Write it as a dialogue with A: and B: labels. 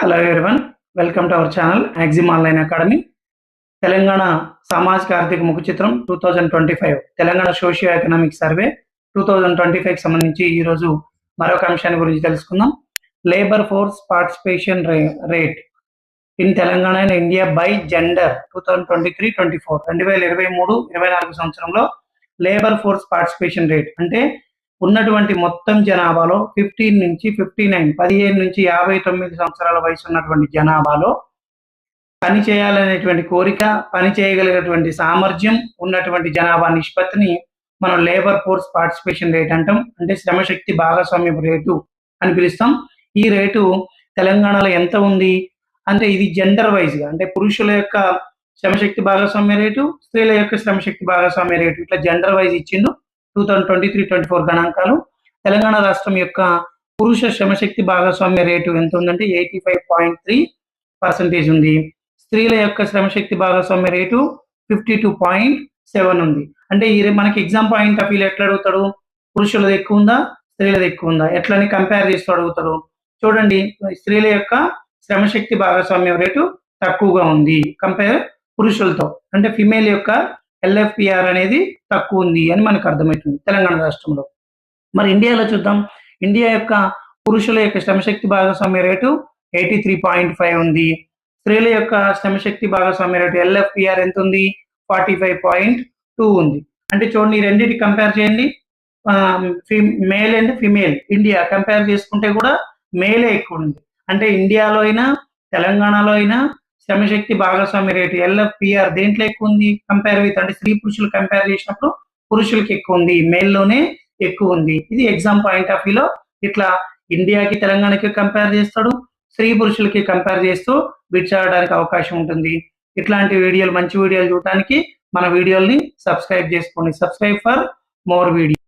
A: Hello everyone welcome to our channel Axiom online academy Telangana సామాజిక ఆర్థిక ముఖ చిత్రం two thousand twenty five Telangana socio economic survey two thousand twenty ఫైవ్కి సంబంధించి ఈరోజు మరొక అంశాన్ని గురించి తెలుసుకుందాం. Labour force participation ray rate in Telangana and India by gender two thousand twenty three twenty four రెండు వేల ఇరవై మూడు ఇరవై నాలుగు సంవత్సరంలో లేబర్ ఫోర్స్ పార్టిసిపేషన్ రేట్ అంటే ఉన్నటువంటి మొత్తం జనాభాలో ఫిఫ్టీన్ నుంచి ఫిఫ్టీ నైన్ పదిహేను నుంచి యాభై తొమ్మిది సంవత్సరాల వయసు ఉన్నటువంటి జనాభాలో పని చేయాలనేటువంటి కోరిక పని చేయగలిగేటువంటి సామర్థ్యం ఉన్నటువంటి జనాభా నిష్పత్తిని మనం లేబర్ ఫోర్స్ పార్టిసిపేషన్ రేట్ అంటాం. అంటే శ్రమశక్తి భాగస్వామ్యం రేటు అని పిలుస్తాం. ఈ రేటు తెలంగాణలో ఎంత ఉంది? అంటే ఇది జెండర్ వైజ్గా అంటే పురుషుల యొక్క శ్రమశక్తి భాగస్వామ్య రేటు స్త్రీల యొక్క శ్రమశక్తి భాగస్వామ్య రేటు. ఇట్లా జెండర్ వైజ్ ఇచ్చిండు. Two thousand twenty three twenty four గణాంకాలు. తెలంగాణ రాష్ట్రం యొక్క పురుష శ్రమశక్తి భాగస్వామ్య రేటు ఎంత ఉందంటే eighty five point three percentage ఉంది. స్త్రీల యొక్క శ్రమశక్తి భాగస్వామ్య rate fifty two point seven ఉంది. అంటే ఈ మనకి ఎగ్జామ్ పాయింట్ ఆఫ్ వ్యూ ఎట్లా అడుగుతాడు? పురుషులది ఎక్కువ ఉందా? స్త్రీలది ఎక్కువ ఉందా? ఎట్లని కంపేర్ చేస్తూ అడుగుతాడు. చూడండి స్త్రీల యొక్క శ్రమశక్తి భాగస్వామ్యం రేటు తక్కువగా ఉంది. కంపేర్ పురుషులతో. అంటే ఫిమేల్ యొక్క ఎల్ఎఫ్పిఆర్ అనేది తక్కువ ఉంది అని మనకు అర్థమవుతుంది తెలంగాణ రాష్ట్రంలో. మరి ఇండియాలో చూద్దాం. ఇండియా యొక్క పురుషుల యొక్క శ్రమశక్తి భాగస్వామ్య rate eighty three point five ఉంది. స్త్రీల యొక్క శ్రమశక్తి భాగస్వామ్య రేటు ఎల్ఎఫ్పిఆర్ ఎంత ఉంది? ఫార్టీ ఫైవ్ పాయింట్ టూ ఉంది. అంటే చూడండి రెండింటి కంపేర్ చేయండి. Male and female India compare చేసుకుంటే కూడా మేలే ఎక్కువ ఉంది. అంటే ఇండియాలో అయినా తెలంగాణలో అయినా శ్రమశక్తి భాగస్వామి రేటు ఎల్ఎఫ్పిఆర్ దేంట్లో ఎక్కువ ఉంది? కంపేర్ విత్ అంటే స్త్రీ పురుషులు కంపేర్ చేసినప్పుడు పురుషులకి ఎక్కువ ఉంది. మేల్లోనే ఎక్కువ ఉంది. ఇది ఎగ్జామ్ పాయింట్ ఆఫ్ వ్యూలో ఇట్లా ఇండియాకి తెలంగాణకి కంపేర్ చేస్తాడు. స్త్రీ పురుషులకి కంపేర్ చేస్తూ బిట్స్ అవకాశం ఉంటుంది. ఇట్లాంటి వీడియోలు మంచి వీడియోలు చూడటానికి మన వీడియోల్ని సబ్స్క్రైబ్ చేసుకోండి. Subscribe for more video